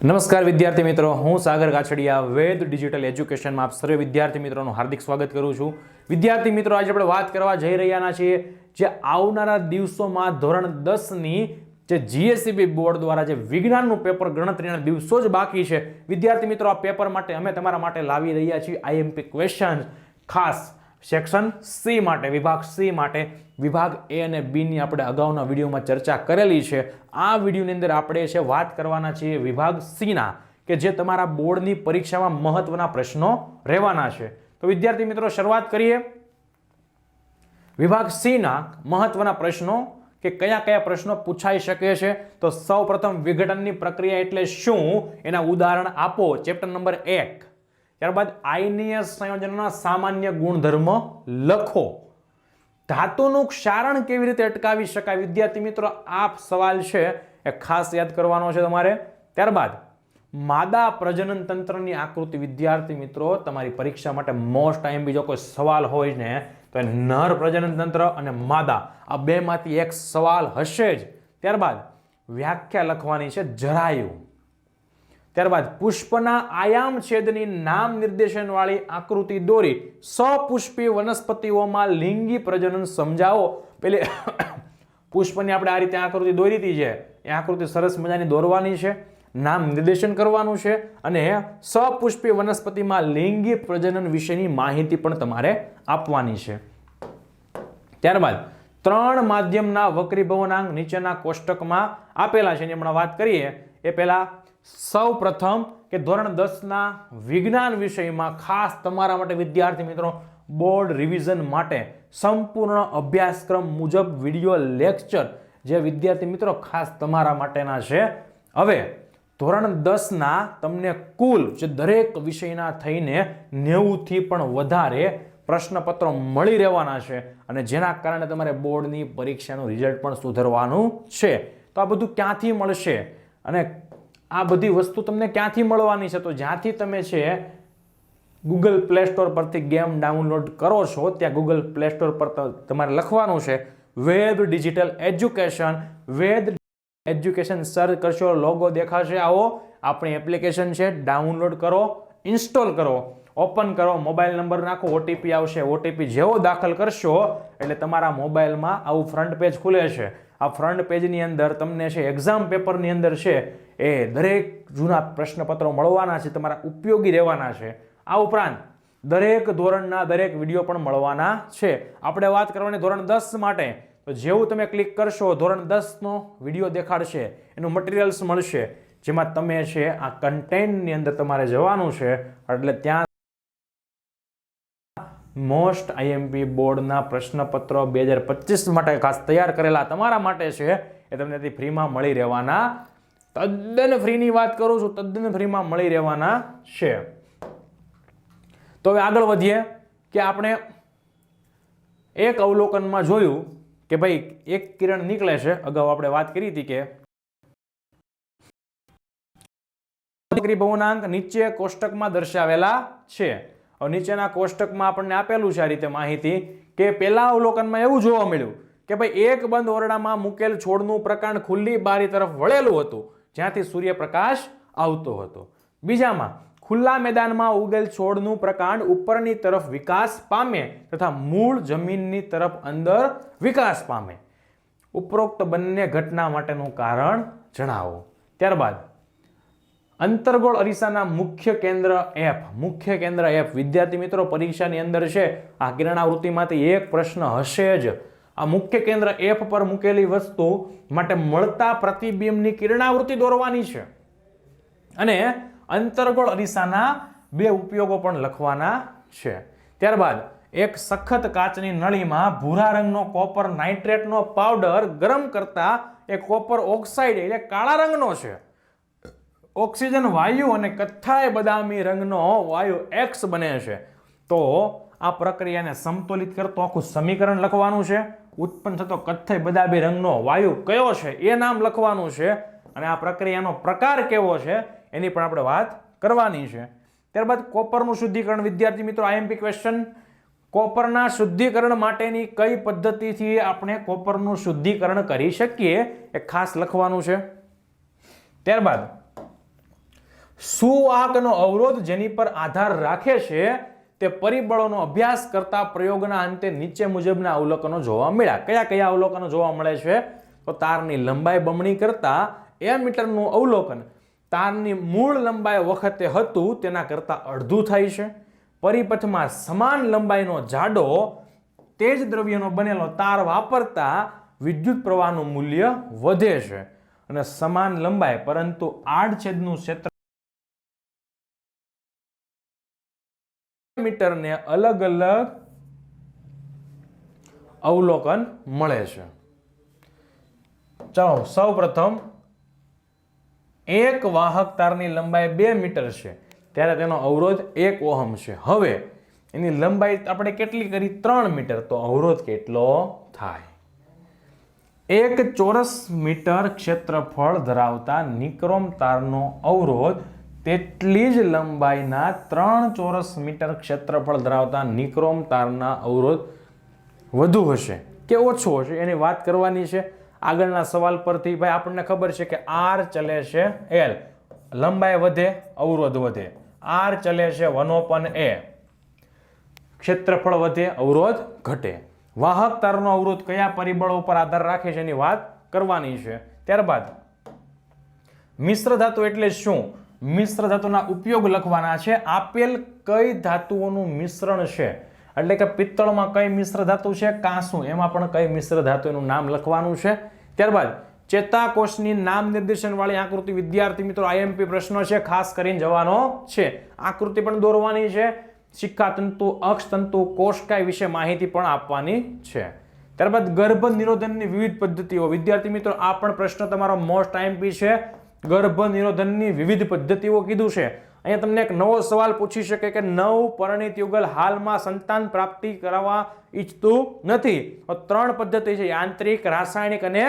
નમસ્કાર વિદ્યાર્થી મિત્રો, હું સાગર કાછડિયા વેદ ડિજિટલ એજ્યુકેશનમાં આપ સર્વે વિદ્યાર્થી મિત્રોનું હાર્દિક સ્વાગત કરું છું. વિદ્યાર્થી મિત્રો, આજે આપણે વાત કરવા જઈ રહ્યા છીએ જે આવનારા દિવસોમાં ધોરણ દસની જે જીએસસીબી બોર્ડ દ્વારા જે વિજ્ઞાનનું પેપર ગણતરીના દિવસો જ બાકી છે. વિદ્યાર્થી મિત્રો, આ પેપર માટે અમે તમારા માટે લાવી રહ્યા છીએ આઈએમપી ક્વેશ્ચન ખાસ સેક્શન સી માટે, વિભાગ સી માટે. વિભાગ એ અને બીની આપણે અગાઉના વિડીયોમાં ચર્ચા કરેલી છે. આ વિડીયોની અંદર આપણે છે વાત કરવાના છીએ વિભાગ સીના, કે જે તમારા બોર્ડની પરીક્ષામાં મહત્વના પ્રશ્નો રહેવાના છે. તો વિદ્યાર્થી મિત્રો, શરૂઆત કરીએ. વિભાગ સીના મહત્વના પ્રશ્નો, કે કયા કયા પ્રશ્નો પૂછાઈ શકે છે? તો સૌ વિઘટનની પ્રક્રિયા એટલે શું? એના ઉદાહરણ આપો. ચેપ્ટર નંબર એક. ત્યારબાદ આઈનીય સંયોજનના સામાન્ય ગુણધર્મ લખો. ધાતુનું ક્ષારણ કેવી રીતે અટકાવી શકાય? વિદ્યાર્થી મિત્રો આ સવાલ છે એ ખાસ યાદ કરવાનો છે તમારે. ત્યારબાદ, માદા પ્રજનન તંત્રની આકૃતિ. વિદ્યાર્થી મિત્રો, તમારી પરીક્ષા માટે મોસ્ટ ટાઈમ બીજો કોઈ સવાલ હોય ને, તો એ નર પ્રજનન તંત્ર અને માદા, આ બેમાંથી એક સવાલ હશે જ. ત્યારબાદ, વ્યાખ્યા લખવાની છે, જરાયું. ત્યારબાદ પુષ્પના આયામ છેદની નામ નિર્દેશનવાળી આકૃતિ દોરી સપુષ્પી વનસ્પતિઓમાં લિંગી પ્રજનન સમજાવો. પેલી પુષ્પની આપણે આ રીતે આકૃતિ દોરી હતી છે એ આકૃતિ સરસ મજાની દોરવાની છે, નામ નિર્દેશન કરવાનું છે અને સપુષ્પી વનસ્પતિમાં લિંગી પ્રજનન વિશેની માહિતી પણ તમારે આપવાની છે. ત્યારબાદ ત્રણ માધ્યમના વક્રીભવનાંક નીચેના કોષ્ટકમાં આપેલા છે, એની હમણાં વાત કરીએ, એ પહેલા સૌ પ્રથમ કે ધોરણ દસના વિજ્ઞાન વિષયમાં ખાસ તમારા માટે વિદ્યાર્થી મિત્રો, બોર્ડ રિવિઝન માટે સંપૂર્ણ અભ્યાસક્રમ મુજબ વીડિયો લેક્ચર જે વિદ્યાર્થી મિત્રો ખાસ તમારા માટેના છે. હવે, ધોરણ દસના તમને કુલ જે દરેક વિષયના થઈને નેવુંથી પણ વધારે પ્રશ્નપત્રો મળી રહેવાના છે અને જેના કારણે તમારે બોર્ડની પરીક્ષાનું રિઝલ્ટ પણ સુધરવાનું છે. તો આ બધું ક્યાંથી મળશે અને આ બધી વસ્તુ તમને ક્યાંથી મળવાની છે? તો જ્યાંથી તમે છે ગૂગલ પ્લે સ્ટોર પરથી ગેમ ડાઉનલોડ કરો છો, ત્યાં ગૂગલ પ્લે સ્ટોર પર તમારે લખવાનું છે, Ved digital education. Ved education search કરશો, લોગો દેખાશે, આવો, આપણી એપ્લિકેશન છે, ડાઉનલોડ કરો, ઇન્સ્ટોલ કરો, ઓપન કરો, મોબાઈલ નંબર નાખો, ઓટીપી આવશે, ઓટીપી જેવો દાખલ કરશો, એટલે તમારા મોબાઈલમાં આવું ફ્રન્ટ પેજ ખુલે છે. આ ફ્રન્ટ પેજની અંદર તમને છે એક્ઝામ પેપરની અંદર છે, એ દરેક જૂના પ્રશ્નપત્રો મળવાના છે, તમારા ઉપયોગી રહેવાના છે. આ ઉપરાંત દરેક ધોરણના દરેક વીડિયો પણ મળવાના છે. આપણે વાત કરવાની ધોરણ દસ માટે, તો જેવું તમે ક્લિક કરશો, ધોરણ દસનો વીડિયો દેખાડશે, એનું મટીરિયલ્સ મળશે, જેમાં તમે છે આ કન્ટેન્ટની અંદર તમારે જવાનું છે. એટલે ત્યાં મોસ્ટ આઈએમપી બોર્ડના પ્રશ્નપત્રો બે હજાર પચીસ માટે ખાસ તૈયાર કરેલા. તમારા માટે છે એ તમને ત્યાંથી ફ્રીમાં મળી રહેવાના. તદ્દન ફ્રીની વાત કરું છું, તદ્દન ફ્રીમાં મળી રહેવાના છે. તો હવે આગળ વધીએ કે આપણે એક અવલોકનમાં જોયું કે ભાઈ એક કિરણ નીકળે છે. અગાઉ આપણે વાત કરી હતી કે ભવનાંક નીચે કોષ્ટકમાં દર્શાવેલા છે. નીચેના કોષ્ટકમાં આપણને આપેલું છે આ રીતે માહિતી કે પહેલા અવલોકનમાં એવું જોવા મળ્યું કે ભાઈ એક બંધ ઓરડામાં મૂકેલ છોડનું પ્રકાંડ ખુલ્લી બારી તરફ વળેલું હતું, જ્યાંથી સૂર્યપ્રકાશ આવતો હતો. બીજામાં, ખુલ્લા મેદાનમાં ઉગેલ છોડનું પ્રકાંડ ઉપરની તરફ વિકાસ પામે તથા મૂળ જમીનની તરફ અંદર વિકાસ પામે. ઉપરોક્ત બંને ઘટના માટેનું કારણ જણાવો. ત્યારબાદ અંતર્ગોળ અરીસાના મુખ્ય કેન્દ્ર એફ. મુખ્ય કેન્દ્ર એફ. વિદ્યાર્થી મિત્રો, પરીક્ષાની અંદર છે, આ કિરણાવૃત્તિમાંથી એક પ્રશ્ન હશે જ. આ મુખ્ય કેન્દ્ર એફ પર મૂકેલી વસ્તુ માટે મળતા પ્રતિબિંબની કિરણાવૃત્તિ દોરવાની છે. અને અંતર્ગોળ અરીસાના બે ઉપયોગો પણ લખવાના છે. ત્યારબાદ, એક સખત કાચની નળીમાં ભૂરા રંગનો કોપર નાઇટ્રેટનો પાવડર ગરમ કરતા એ કોપર ઓક્સાઇડ, એટલે કાળા રંગનો છે. ઓક્સિજન વાયુ અને કથ્થાય બદામી રંગનો વાયુ એક્સ બને છે. તો આ પ્રક્રિયાને સમતુલિત કરતો આખું સમીકરણ લખવાનું છે. ઉત્પન્ન થતો કથ્થાય બદામી રંગનો વાયુ કયો છે? એ નામ લખવાનું છે. અને આ પ્રક્રિયાનો પ્રકાર કેવો છે? એની પણ આપણે વાત કરવાની છે. ત્યારબાદ કોપરનું શુદ્ધિકરણ, વિદ્યાર્થી મિત્રો આઈએમપી ક્વેશ્ચન કોપરના શુદ્ધિકરણ માટેની કઈ પદ્ધતિથી આપણે કોપરનું શુદ્ધિકરણ કરી શકીએ? એ ખાસ લખવાનું છે. ત્યારબાદ સુવાહકનો અવરોધ જેની પર આધાર રાખે છે, તે પરિબળોનો અભ્યાસ કરતા પ્રયોગના અંતે નીચે મુજબના અવલોકનો જોવા મળ્યા. કયા કયા અવલોકનો જોવા મળે છે? તો તારની લંબાઈ બમણી કરતા મીટરનું અવલોકન. તારની મૂળ લંબાઈ વખતે હતું, તેના કરતાં અડધું થાય છે. પરિપથમાં સમાન લંબાઈનો જાડો, તે જ દ્રવ્યનો બનેલો તાર વાપરતા વિદ્યુત પ્રવાહનું મૂલ્ય વધે છે. અને સમાન લંબાઈ, પરંતુ આડછેદનું ક્ષેત્ર મીટરને અલગ અલગ અવલોકન મળે છે. ચાલો સૌ પ્રથમ એક વાહક તારની લંબાઈ બે મીટર છે, ત્યારે તેનો અવરોધ એક ઓહમ છે. હવે, એની લંબાઈ આપણે કેટલી કરી? ત્રણ મીટર. તો અવરોધ કેટલો થાય? એક ચોરસ મીટર ક્ષેત્રફળ ધરાવતા નિક્રોમ તારનો અવરોધ તેટલી જ લંબાઈના ત્રણ ચોરસ મીટર ક્ષેત્રફળ ધરાવતા નિક્રોમ તારના અવરોધ વધુ હશે કે ઓછો હશે એની વાત કરવાની છે. આગળના સવાલ પરથી ભાઈ આપણને ખબર છે કે આર ચલે છે એલ લંબાઈ વધે, અવરોધ વધે. આર ચલે છે વનોપન એ ક્ષેત્રફળ વધે, અવરોધ ઘટે. વાહક તારનો અવરોધ કયા પરિબળો પર આધાર રાખે છે એની વાત કરવાની છે. ત્યારબાદ મિશ્ર ધાતુ એટલે શું? મિશ્ર ધાતુના ઉપયોગ લખવાના છે. આપેલ કઈ ધાતુઓનું મિશ્રણ છે? એટલે કે પિત્તળમાં કઈ મિશ્ર ધાતુ છે? કાંસું. એમાં પણ કઈ મિશ્ર ધાતુનું નામ લખવાનું છે. ત્યારબાદ ચેતાકોષની નામ નિર્દેશન વાળી આકૃતિ વિદ્યાર્થી મિત્રો આઈએમપી પ્રશ્ન છે. ખાસ કરીને જવાનો છે. આકૃતિ પણ દોરવાની છે. શિક્ષાતંતુ અક્ષતંતુ કોષકાય વિશે માહિતી પણ આપવાની છે. ત્યારબાદ ગર્ભ નિરોધનની વિવિધ પદ્ધતિઓ. વિદ્યાર્થી મિત્રો, આ પણ પ્રશ્ન તમારો મોસ્ટ આઈએમપી છે. ગર્ભ નિરોધનની વિવિધ પદ્ધતિઓ કીધું છે. અહીંયા તમને એક નવો સવાલ પૂછી શકે કે નવ પરણિત યુગલ હાલમાં સંતાન પ્રાપ્તિ કરાવવા ઈચ્છતું નથી. ત્રણ પદ્ધતિ છે, યાંત્રિક, રાસાયણિક અને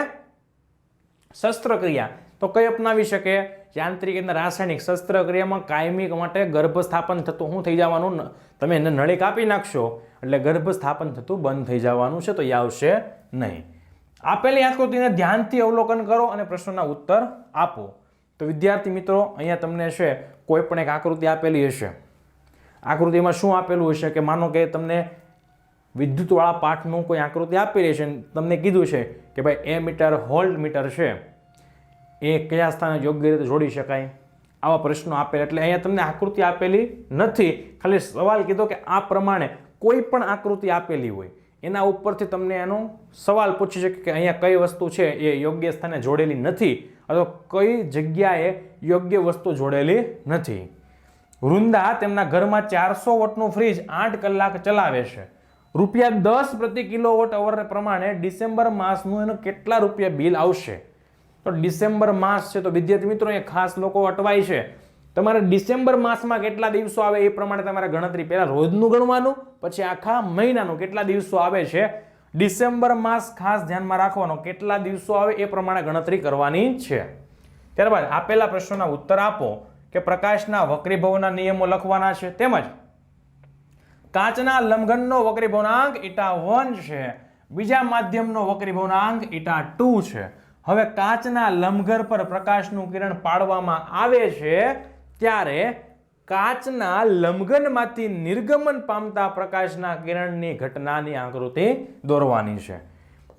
શસ્ત્રક્રિયા. તો કઈ અપનાવી શકે? યાંત્રિક અને રાસાયણિક શસ્ત્રક્રિયામાં કાયમી માટે ગર્ભ સ્થાપન થતું શું થઈ જવાનું? તમે એને નળી કાપી નાખશો, એટલે ગર્ભ સ્થાપન થતું બંધ થઈ જવાનું છે, તો એ આવશે નહીં. આપેલી આકૃતિને ધ્યાનથી અવલોકન કરો અને પ્રશ્નોના ઉત્તર આપો. તો વિદ્યાર્થી મિત્રો, અહીંયા તમને છે, કોઈ પણ એક આકૃતિ આપેલી હશે. આકૃતિમાં શું આપેલું હશે કે માનો કે તમને વિદ્યુતવાળા પાઠનું કોઈ આકૃતિ આપેલી છે તમને કીધું છે કે ભાઈ, એ મીટર, હોલ્ડ મીટર છે, એ કયા સ્થાને યોગ્ય રીતે જોડી શકાય? આવા પ્રશ્નો આપેલા. એટલે અહીંયા તમને આકૃતિ આપેલી નથી. ખાલી સવાલ કીધો કે આ પ્રમાણે કોઈ પણ આકૃતિ આપેલી હોય, એના ઉપરથી તમને એનો સવાલ પૂછી શકે કે અહીંયા કઈ વસ્તુ છે એ યોગ્ય સ્થાને જોડેલી નથી. અથવા કઈ જગ્યાએ યોગ્ય વસ્તુ જોડેલી નથી. વૃંદા તેમના ઘરમાં ચારસો વોટનું ફ્રીજ આઠ કલાક ચલાવે છે. રૂપિયા દસ પ્રતિ કિલો વોટ અવર પ્રમાણે ડિસેમ્બર માસનું એનું કેટલા રૂપિયા બિલ આવશે? તો ડિસેમ્બર માસ છે તો વિદ્યાર્થી મિત્રો એ ખાસ લોકો અટવાય છે. તમારે ડિસેમ્બર માસમાં કેટલા દિવસો આવે એ પ્રમાણે તમારે ગણતરી પહેલાં રોજનું ગણવાનું, પછી આખા મહિનાનું કેટલા દિવસો આવે છે ડિસેમ્બર માસ ખાસ ધ્યાનમાં રાખવાનો કેટલા દિવસો આવે એ પ્રમાણે ગણતરી કરવાની છે. ત્યારબાદ આપેલા પ્રશ્નોના ઉત્તર આપો કે પ્રકાશના વક્રીભવના નિયમો લખવાના છે. તેમજ કાચના લંઘનનો વક્રીભવનાંક ઈટા વન છે. બીજા માધ્યમનો વક્રીભવનાંક ઈટા ટુ છે. હવે કાચના લંબઘર પર પ્રકાશનું કિરણ પાડવામાં આવે છે ત્યારે કાચના લંબઘનમાંથી નિર્ગમન પામતા પ્રકાશના કિરણની ઘટનાની આકૃતિ દોરવાની છે.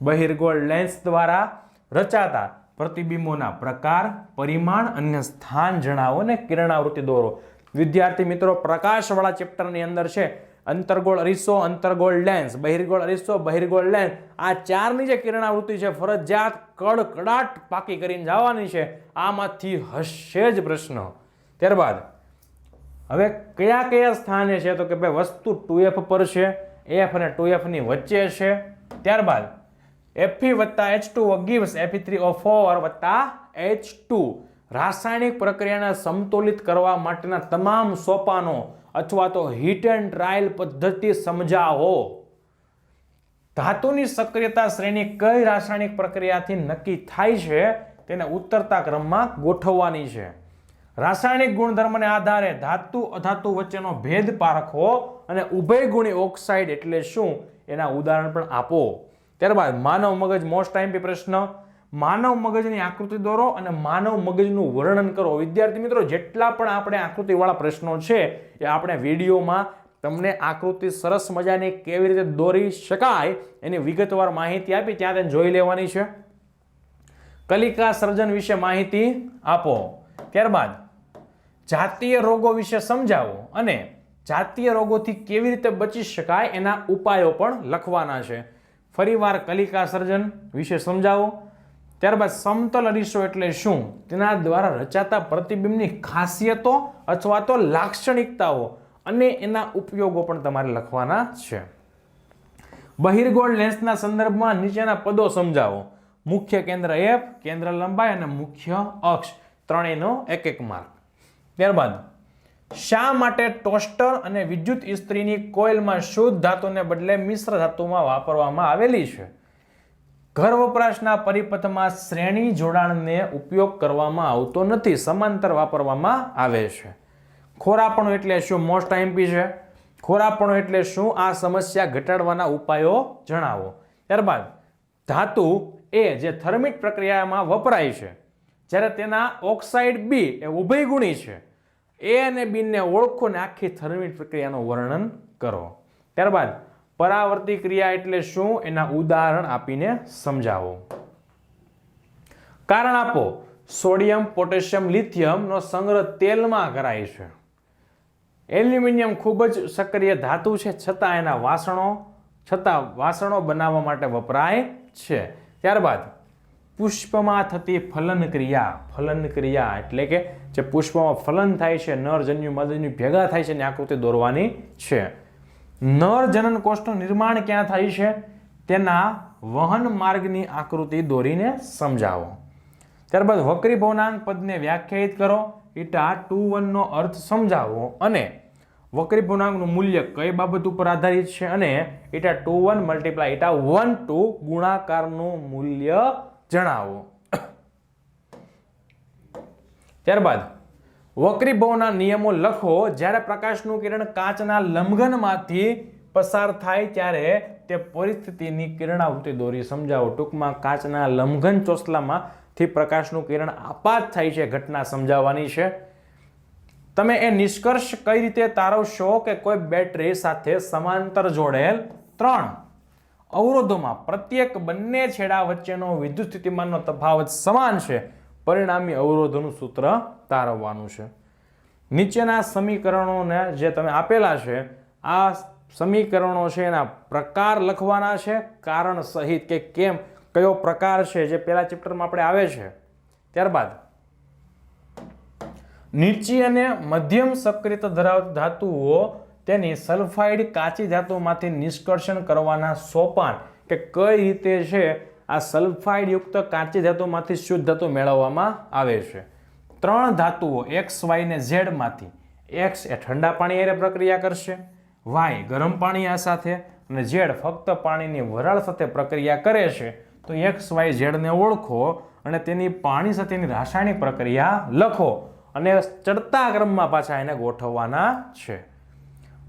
બહિર્ગોળ લેન્સ દ્વારા રચાતા પ્રતિબિંબોના પ્રકાર, પરિમાણ અને સ્થાન જણાવો અને કિરણાવૃત્તિ દોરો. વિદ્યાર્થી મિત્રો, પ્રકાશવાળા ચેપ્ટરની અંદર છે અંતર્ગોળ અરીસો, અંતર્ગોળ લેન્સ, બહિર્ગોળ અરીસો, બહિર્ગોળ લેન્સ. આ ચારની જે કિરણાવૃત્તિ છે, ફરજિયાત કડકડાટ પાકી કરીને જવાની છે. આમાંથી હશે જ પ્રશ્ન. ત્યારબાદ હવે કયા કયા સ્થાને છે? તો કે ભાઈ વસ્તુ ટુ એફ પર છે, એફ અને ટુ એફની વચ્ચે છે. ત્યારબાદ એફી વત્તા H two gives એફી three O four વત્તા એચ ટુ. રાસાયણિક પ્રક્રિયાને સમતોલિત કરવા માટેના તમામ સોપાનો અથવા તો હીટ એન્ડ ટ્રાયલ પદ્ધતિ સમજાવો. ધાતુની સક્રિયતા શ્રેણી કઈ રાસાયણિક પ્રક્રિયાથી નક્કી થાય છે? તેને ઉત્તરતા ક્રમમાં ગોઠવવાની છે. રાસાયણિક ગુણધર્મને આધારે ધાતુ, અધાતુ વચ્ચેનો ભેદ પારખો અને ઉભયગુણી ઓક્સાઇડ એટલે શું? એના ઉદાહરણ પણ આપો. ત્યારબાદ માનવ મગજ મોસ્ટ ટાઈમ પ્રશ્ન. માનવ મગજની આકૃતિ દોરો અને માનવ મગજનું વર્ણન કરો. વિદ્યાર્થી મિત્રો, જેટલા પણ આપણે આકૃતિવાળા પ્રશ્નો છે, એ આપણે વિડીયોમાં તમને આકૃતિ સરસ મજાની કેવી રીતે દોરી શકાય એની વિગતવાર માહિતી આપી, ત્યાં જોઈ લેવાની છે. કલિકા સર્જન વિશે માહિતી આપો. ત્યારબાદ જાતીય રોગો વિશે સમજાવો અને જાતીય રોગોથી કેવી રીતે બચી શકાય એના ઉપાયો પણ લખવાના છે. ફરીવાર કલિકા સર્જન વિશે સમજાવો. ત્યારબાદ સમતલ અરીસો એટલે શું? તેના દ્વારા રચાતા પ્રતિબિંબની ખાસિયતો અથવા તો લાક્ષણિકતાઓ અને એના ઉપયોગો પણ તમારે લખવાના છે. બહિર્ગોળ લેન્સના સંદર્ભમાં નીચેના પદો સમજાવો. મુખ્ય કેન્દ્ર એફ કેન્દ્ર લંબાઈ અને મુખ્ય અક્ષ. ત્રણેયનો એક એક માર્ક. ત્યારબાદ, શા માટે ટોસ્ટર અને વિદ્યુત ઇસ્ત્રીની કોઇલમાં શુદ્ધ ધાતુને બદલે મિશ્ર ધાતુમાં વાપરવામાં આવેલી છે? ઘર વપરાશના પરિપથમાં શ્રેણી જોડાણને ઉપયોગ કરવામાં આવતો નથી, સમાંતર વાપરવામાં આવે છે. ખોરાપણું એટલે શું મોસ્ટ આઈમ્પી છે? ખોરાપણું એટલે શું? આ સમસ્યા ઘટાડવાના ઉપાયો જણાવો. ત્યારબાદ, ધાતુ એ જે થર્મિક પ્રક્રિયામાં વપરાય છે જ્યારે તેના ઓક્સાઇડ બી એ ઉભય ગુણી છે, એ અને બીને ઓળખો ને આખી થર્મિટ પ્રક્રિયાનું વર્ણન કરો. ત્યારબાદ પરાવર્તી ક્રિયા એટલે શું? એના ઉદાહરણ આપીને સમજાવો. કારણ આપો, સોડિયમ, પોટેશિયમ, લિથિયમનો સંગ્રહ તેલમાં કરાય છે. એલ્યુમિનિયમ ખૂબ જ સક્રિય ધાતુ છે, છતાં એના વાસણો, છતાં વાસણો બનાવવા માટે વપરાય છે. ત્યારબાદ પુષ્પમાં થતી ફલન ક્રિયા ફલન ક્રિયા એટલે કે જે પુષ્પમાં ફલન થાય છે, નરજન્યુ મદજન્યુ ભેગા થાય છે એની આકૃતિ દોરવાની છે. નર જનન કોષનું નિર્માણ ક્યાં થાય છે? તેના વહન માર્ગની આકૃતિ દોરીને સમજાવો. ત્યારબાદ વક્રી ભવનાંક પદને વ્યાખ્યાયિત કરો. ઈટા ટુ વનનો અર્થ સમજાવો અને વક્રી ભવનાંકનું મૂલ્ય કઈ બાબત ઉપર આધારિત છે? અને eta two one multiply eta one two ગુણાકારનું મૂલ્ય જણાવો. ત્યારબાદ વક્રીભવના નિયમો લખો. જ્યારે પ્રકાશનું કિરણ કાચના લંબઘનમાંથી પસાર થાય ત્યારે તે પરિસ્થિતિની કિરણાવૃત્તિ દોરી. સમજાવો, ટૂંકમાં કાચના લંબઘન ચોસલામાંથી પ્રકાશનું કિરણ આપાત થાય છે, ઘટના સમજાવવાની છે. તમે એ નિષ્કર્ષ કઈ રીતે તારવશો કે કોઈ બેટરી સાથે સમાંતર જોડેલ ત્રણ? અવરોધોમાં પ્રત્યેક બંને છેડા વચ્ચેનો વિદ્યુત સ્થિતિમાનનો તફાવત સમાન છે. પરિણામી અવરોધોનું સૂત્ર તારવવાનું છે. નીચેના સમીકરણોને જે તમે આપેલા છે, આ સમીકરણો છે એના પ્રકાર લખવાના છે. કારણ સહિત કે કેમ, કયો પ્રકાર છે જે પહેલા ચેપ્ટરમાં આપણે આવે છે. ત્યારબાદ, નીચી અને મધ્યમ સક્રિયતા ધરાવતી ધાતુઓ તેની સલ્ફાઇડ કાચી ધાતુમાંથી નિષ્કર્ષણ કરવાના સોપાન કે કઈ રીતે છે આ સલ્ફાઇડયુક્ત કાચી ધાતુમાંથી શુદ્ધ ધાતુ મેળવવામાં આવે છે. ત્રણ ધાતુઓ એક્સ, વાય ને ઝેડમાંથી એક્સ એ ઠંડા પાણી એરે પ્રક્રિયા કરશે, વાય ગરમ પાણી આ સાથે, અને ઝેડ ફક્ત પાણીની વરાળ સાથે પ્રક્રિયા કરે છે. તો એક્સ, વાય, ઝેડને ઓળખો અને તેની પાણી સાથેની રાસાયણિક પ્રક્રિયા લખો અને ચડતા ક્રમમાં પાછા એને ગોઠવવાના છે.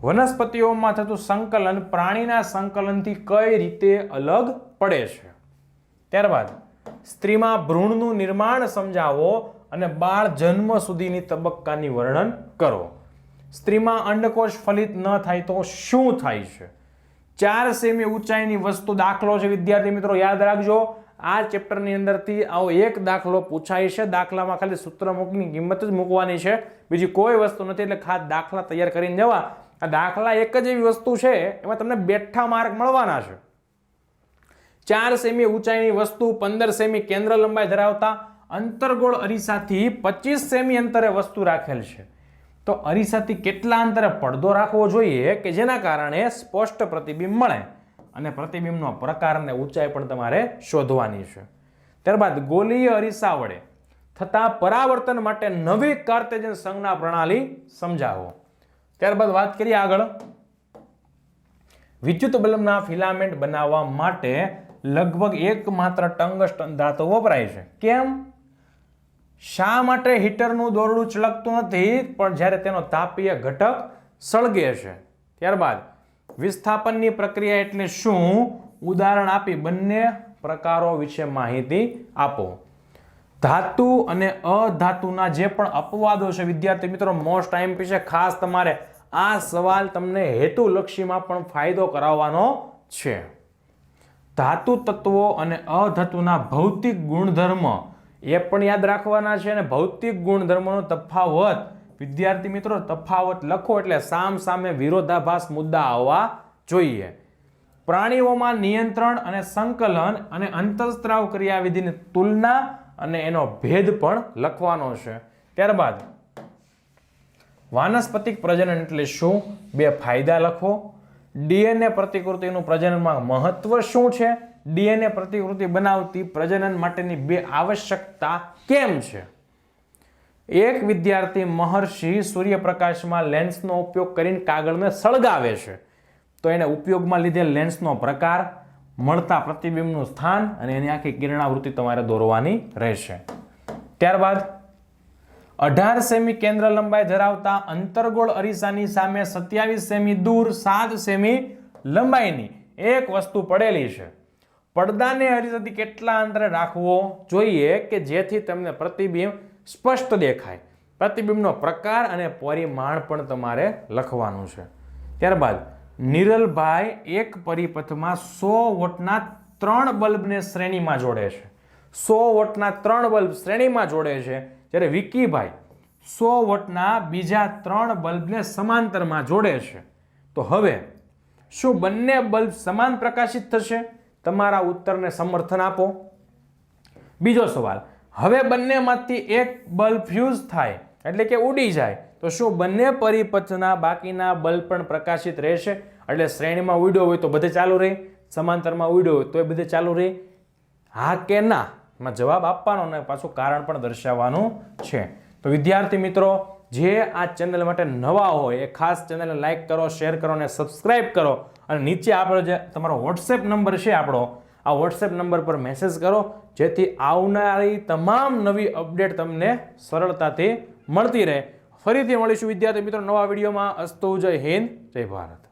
વનસ્પતિઓમાં થતું સંકલન પ્રાણીના સંકલનથી કઈ રીતે અલગ પડે છે? ત્યારબાદ, સ્ત્રીમાં ભ્રૂણનું નિર્માણ સમજાવો અને બાળ જન્મ સુધીની તબક્કાની વર્ણન કરો. સ્ત્રીમાં અંડકોષ ફલિત ન થાય તો શું થાય છે? ચાર સેમી ઊંચાઈની વસ્તુ દાખલો છે, વિદ્યાર્થી મિત્રો, યાદ રાખજો. આ ચેપ્ટરની અંદરથી આવો એક દાખલો પૂછાય છે. દાખલામાં ખાલી સૂત્રમુખની કિંમત જ મૂકવાની છે. બીજી કોઈ વસ્તુ નથી, એટલે ખાસ દાખલા તૈયાર કરીને જવા. આ દાખલા એક જ એવી વસ્તુ છે, એમાં તમને બેઠા માર્ક મળવાના છે. ચાર સેમી ઊંચાઈની વસ્તુ પંદર સેમી કેન્દ્ર લંબાઈ ધરાવતા અંતરગોળ અરીસાથી પચીસ સેમી અંતરે વસ્તુ રાખેલ છે. તો અરીસાથી કેટલા અંતરે પડદો રાખવો જોઈએ કે જેના કારણે સ્પષ્ટ પ્રતિબિંબ મળે? અને પ્રતિબિંબનો પ્રકાર અને ઊંચાઈ પણ તમારે શોધવાની છે. ત્યારબાદ ગોલીય અરીસા વડે થતા પરાવર્તન માટે નવી કાર્તેજન સંજ્ઞા પ્રણાલી સમજાવો. ત્યારબાદ વાત કરીએ આગળ. વિદ્યુત બલ્બના ફિલામેન્ટ બનાવવા માટે લગભગ એકમાત્ર ટંગસ્ટન ધાતુ વપરાય છે. કેમ? શા માટે હીટરનું દોરડું ચળકતું નથી? પણ જ્યારે તેનો તાપીય ઘટક સળગે છે. ત્યારબાદ, વિસ્થાપનની પ્રક્રિયા એટલે શું? ઉદાહરણ આપી બંને પ્રકારો વિશે માહિતી આપો. ધાતુ અને અધાતુના જે પણ અપવાદો છે, વિદ્યાર્થી મિત્રો મોસ્ટ ટાઈમ છે, ખાસ તમારે આ સવાલ તમને હેતુલક્ષીમાં પણ ફાયદો કરાવવાનો છે. ધાતુ તત્વો અને અધાતુના ભૌતિક ગુણધર્મ એ પણ યાદ રાખવાના છે અને ભૌતિક ગુણધર્મનો તફાવત, વિદ્યાર્થી મિત્રો, તફાવત લખો એટલે સામ સામે વિરોધાભાસ મુદ્દા આવવા જોઈએ. પ્રાણીઓમાં નિયંત્રણ અને સંકલન અને અંતઃસ્ત્રાવ ક્રિયાવિધિની તુલના અને એનો ભેદ પણ લખવાનો છે. ત્યારબાદ વાનસ્પતિક પ્રજનન એટલે શું? બે ફાયદા લખો. ડીએનએ પ્રતિકૃતિનું પ્રજનનમાં મહત્વ શું છે? ડીએનએ પ્રતિકૃતિ બનાવતી પ્રજનન માટેની બે આવશ્યકતા કેમ છે? એક વિદ્યાર્થી મહર્ષિ સૂર્યપ્રકાશમાં લેન્સનો ઉપયોગ કરીને કાગળને સળગાવે છે. તો એને ઉપયોગમાં લીધેલ લેન્સનો પ્રકાર, મળતા પ્રતિબિંબનું સ્થાન અને એની આખી કિરણાવૃત્તિ તમારે દોરવાની રહેશે. ત્યારબાદ અઢાર સેમી કેન્દ્ર લંબાઈ ધરાવતા અંતરગોળ અરીસાની સામે સત્યાવીસ સેમી દૂર, સાત સેમી લંબાઈની એક વસ્તુ પડેલી છે. પડદાને અરીસાથી કેટલા અંતરે રાખવો જોઈએ કે જેથી તમને પ્રતિબિંબ સ્પષ્ટ દેખાય? પ્રતિબિંબનો પ્રકાર અને પરિમાણ પણ તમારે લખવાનું છે. ત્યારબાદ, નિરલભાઈ એક પરિપથમાં સો વોટના ત્રણ બલ્બને શ્રેણીમાં જોડે છે. સો વોટના ત્રણ બલ્બ શ્રેણીમાં જોડે છે. જ્યારે વિકીભાઈ સો વોટના બીજા ત્રણ બલ્બને સમાંતરમાં જોડે છે, તો હવે શું બંને બલ્બ સમાન પ્રકાશિત થશે? તમારા ઉત્તરને સમર્થન આપો. બીજો સવાલ, હવે બંનેમાંથી એક બલ્બ ફ્યુઝ થાય એટલે કે ઉડી જાય, તો શું બંને પરિપથના બાકીના બલ્બ પણ પ્રકાશિત રહેશે? એટલે શ્રેણીમાં ઉડ્યો હોય તો બધે ચાલુ રહે, સમાંતરમાં ઉડ્યો હોય તો એ બધે ચાલુ રહે. હા કે ના? એમાં જવાબ આપવાનો અને પાછું કારણ પણ દર્શાવવાનું છે. તો વિદ્યાર્થી મિત્રો, જે આ ચેનલ માટે નવા હોય, એ ખાસ ચેનલને લાઇક કરો, શેર કરો અને સબસ્ક્રાઇબ કરો. અને નીચે આપણો જે તમારો વોટ્સએપ નંબર છે આપણો, આ વોટ્સએપ નંબર પર મેસેજ કરો, જેથી આવનારી તમામ નવી અપડેટ તમને સરળતાથી મળતી રહે. ફરીથી મળીશું વિદ્યાર્થી મિત્રો નવા વિડીયોમાં. અસ્તુ જય હિન્દ, જય ભારત.